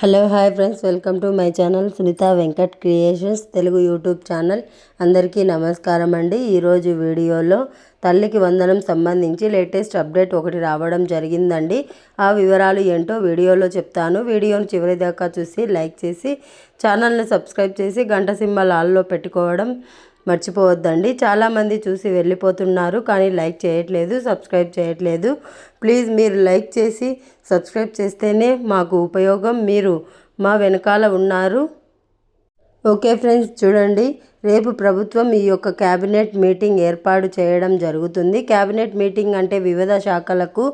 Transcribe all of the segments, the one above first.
Hello hi friends. Welcome to my channel Sunitha Venkat creations Telugu YouTube channel. అందరికీ నమస్కారం అండి. ఈరోజు వీడియోలో తల్లికి వందనం సంబంధించి లేటెస్ట్ అప్డేట్ ఒకటి రావడం జరిగిందండి. ఆ వివరాలు ఏంటో వీడియోలో చెప్తాను. వీడియోను చివరి దాకా చూసి లైక్ చేసి ఛానల్ని సబ్స్క్రైబ్ చేసి గంట సింబల్ ఆల్లో పెట్టుకోవడం మర్చిపోవద్దండి. చాలామంది చూసి వెళ్ళిపోతున్నారు కానీ లైక్ చేయట్లేదు సబ్స్క్రైబ్ చేయట్లేదు. ప్లీజ్ మీరు లైక్ చేసి సబ్స్క్రైబ్ చేస్తేనే మాకు ఉపయోగం. మీరు మా వెనకాల ఉన్నారు. ఓకే ఫ్రెండ్స్ చూడండి. రేపు ప్రభుత్వం ఈ యొక్క క్యాబినెట్ మీటింగ్ ఏర్పాటు చేయడం జరుగుతుంది. క్యాబినెట్ మీటింగ్ అంటే వివిధ శాఖలకు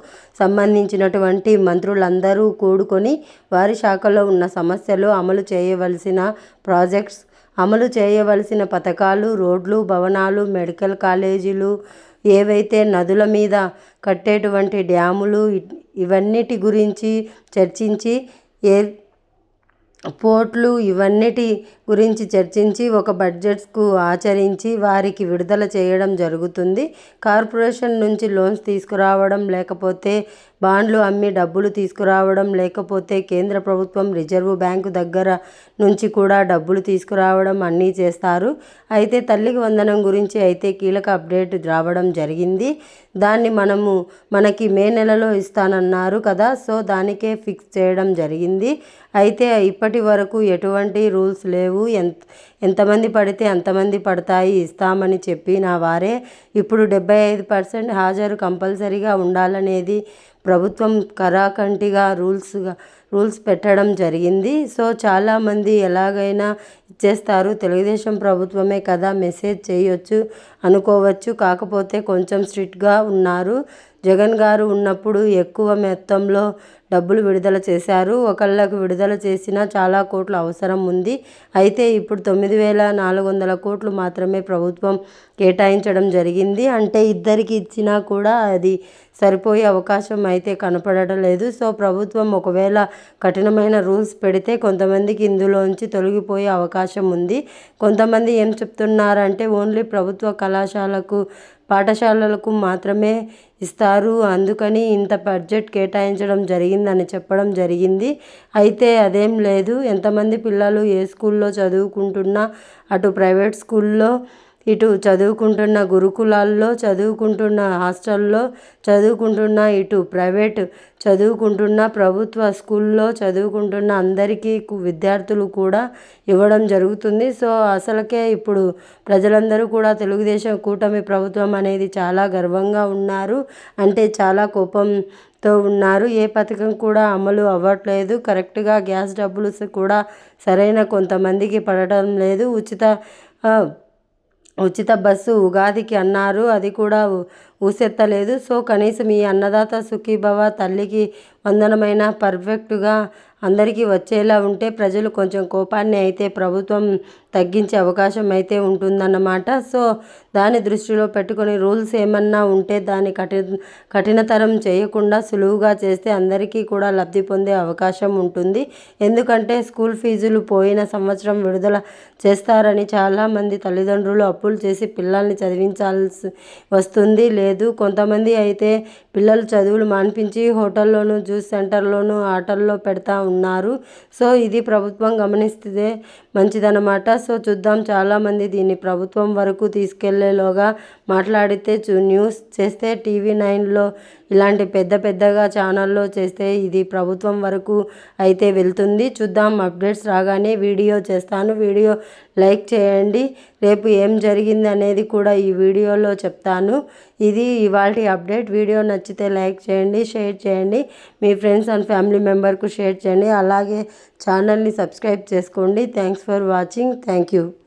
సంబంధించినటువంటి మంత్రులందరూ కూడుకొని వారి శాఖలో ఉన్న సమస్యలు అమలు చేయవలసిన ప్రాజెక్ట్స్ అమలు చేయవలసిన పథకాలు రోడ్లు భవనాలు మెడికల్ కాలేజీలు ఏవైతే నదుల మీద కట్టేటువంటి డ్యాములు ఇవన్నిటి గురించి చర్చించి ఏ పోర్ట్లు ఇవన్నిటి గురించి చర్చించి ఒక బడ్జెట్కు ఆచరించి వారికి విడుదల చేయడం జరుగుతుంది. కార్పొరేషన్ నుంచి లోన్స్ తీసుకురావడం లేకపోతే బాండ్లు అమ్మి డబ్బులు తీసుకురావడం లేకపోతే కేంద్ర ప్రభుత్వం రిజర్వ్ బ్యాంకు దగ్గర నుంచి కూడా డబ్బులు తీసుకురావడం అన్నీ చేస్తారు. అయితే తల్లికి వందనం గురించి అయితే కీలక అప్డేట్ రావడం జరిగింది. దాన్ని మనము మనకి మే నెలలో ఇస్తానన్నారు కదా సో దానికే ఫిక్స్ చేయడం జరిగింది. అయితే ఇప్పటి వరకు ఎటువంటి రూల్స్ లేవు. ఎంత ఎంతమంది పడితే అంతమంది పడతాయి ఇస్తామని చెప్పి నా వారే ఇప్పుడు డెబ్బై ఐదు పర్సెంట్ హాజరు కంపల్సరీగా ఉండాలనేది ప్రభుత్వం కరాకంటిగా రూల్స్గా రూల్స్ పెట్టడం జరిగింది. సో చాలామంది ఎలాగైనా ఇచ్చేస్తారు. తెలుగుదేశం ప్రభుత్వమే కదా మెసేజ్ చేయొచ్చు అనుకోవచ్చు. కాకపోతే కొంచెం స్ట్రిక్ట్గా ఉన్నారు. జగన్ గారు ఉన్నప్పుడు ఎక్కువ మొత్తంలో డబ్బులు విడుదల చేశారు. ఒకళ్ళకు విడుదల చేసినా చాలా కోట్లు అవసరం ఉంది. అయితే ఇప్పుడు తొమ్మిది వేల నాలుగు వందల కోట్లు మాత్రమే ప్రభుత్వం కేటాయించడం జరిగింది. అంటే ఇద్దరికి ఇచ్చినా కూడా అది సరిపోయే అవకాశం అయితే కనపడటం లేదు. సో ప్రభుత్వం ఒకవేళ కఠినమైన రూల్స్ పెడితే కొంతమందికి ఇందులోంచి తొలగిపోయే అవకాశం ఉంది. కొంతమంది ఏం చెప్తున్నారంటే ఓన్లీ ప్రభుత్వ కళాశాలకు పాఠశాలలకు మాత్రమే ఇస్తారు. అందుకని ఇంత బడ్జెట్ కేటాయించడం జరిగిందని చెప్పడం జరిగింది. అయితే అదేం లేదు. ఎంతమంది పిల్లలు ఏ స్కూల్లో చదువుకుంటున్నా అటు ప్రైవేట్ స్కూల్లో ఇటు చదువుకుంటున్న గురుకులాల్లో చదువుకుంటున్న హాస్టల్లో చదువుకుంటున్న ఇటు ప్రైవేట్ చదువుకుంటున్న ప్రభుత్వ స్కూల్లో చదువుకుంటున్న అందరికీ విద్యార్థులు కూడా ఇవ్వడం జరుగుతుంది. సో అసలుకే ఇప్పుడు ప్రజలందరూ కూడా తెలుగుదేశం కూటమి ప్రభుత్వం అనేది చాలా గర్వంగా ఉన్నారు. అంటే చాలా కోపంతో ఉన్నారు. ఏ పథకం కూడా అమలు అవ్వట్లేదు. కరెక్ట్గా గ్యాస్ డబ్బులు కూడా సరైన కొంతమందికి పడటం లేదు. ఉచిత ఉచిత బస్సు ఉగాదికి అన్నారు. అది కూడా ఊసెత్తలేదు. సో కనీసం ఈ అన్నదాత సుఖీభవ తల్లికి వందనమైన పర్ఫెక్ట్గా అందరికీ వచ్చేలా ఉంటే ప్రజలు కొంచెం కోపాన్ని అయితే ప్రభుత్వం తగ్గించే అవకాశం అయితే ఉంటుందన్నమాట. సో దాని దృష్టిలో పెట్టుకొని రూల్స్ ఏమన్నా ఉంటే దాన్ని కఠి కఠినతరం చేయకుండా సులువుగా చేస్తే అందరికీ కూడా లబ్ధి పొందే అవకాశం ఉంటుంది. ఎందుకంటే స్కూల్ ఫీజులు పోయిన సంవత్సరం విడుదల చేస్తారని చాలామంది తల్లిదండ్రులు అప్పులు చేసి పిల్లల్ని చదివించాల్సి వస్తుంది. లేదు. కొంతమంది అయితే పిల్లలు చదువులు మాన్పించి హోటల్లోనూ జ్యూస్ సెంటర్లోనూ ఆటల్లో పెడతా ఉన్నారు. సో ఇది ప్రభుత్వం గమనిస్తే మంచిదన్నమాట. సో చూద్దాం. చాలామంది దీన్ని ప్రభుత్వం వరకు తీసుకెళ్ళేలోగా మాట్లాడితే న్యూస్ చేస్తే టీవీ నైన్లో ఇలాంటి పెద్ద పెద్దగా ఛానల్లో చేస్తే ఇది ప్రభుత్వం వరకు అయితే వెళ్తుంది. చూద్దాం అప్డేట్స్ రాగానే వీడియో చేస్తాను. వీడియో లైక్ చేయండి. రేపు ఏం జరిగింది అనేది కూడా ఈ వీడియోలో చెప్తాను. ఇది ఇవాళ అప్డేట్ వీడియో నచ్చితే లైక్ చేయండి షేర్ చేయండి. మీ ఫ్రెండ్స్ అండ్ ఫ్యామిలీ మెంబర్కు షేర్ చేయండి. అలాగే ఛానల్ని సబ్స్క్రైబ్ చేసుకోండి. Thanks for watching thank you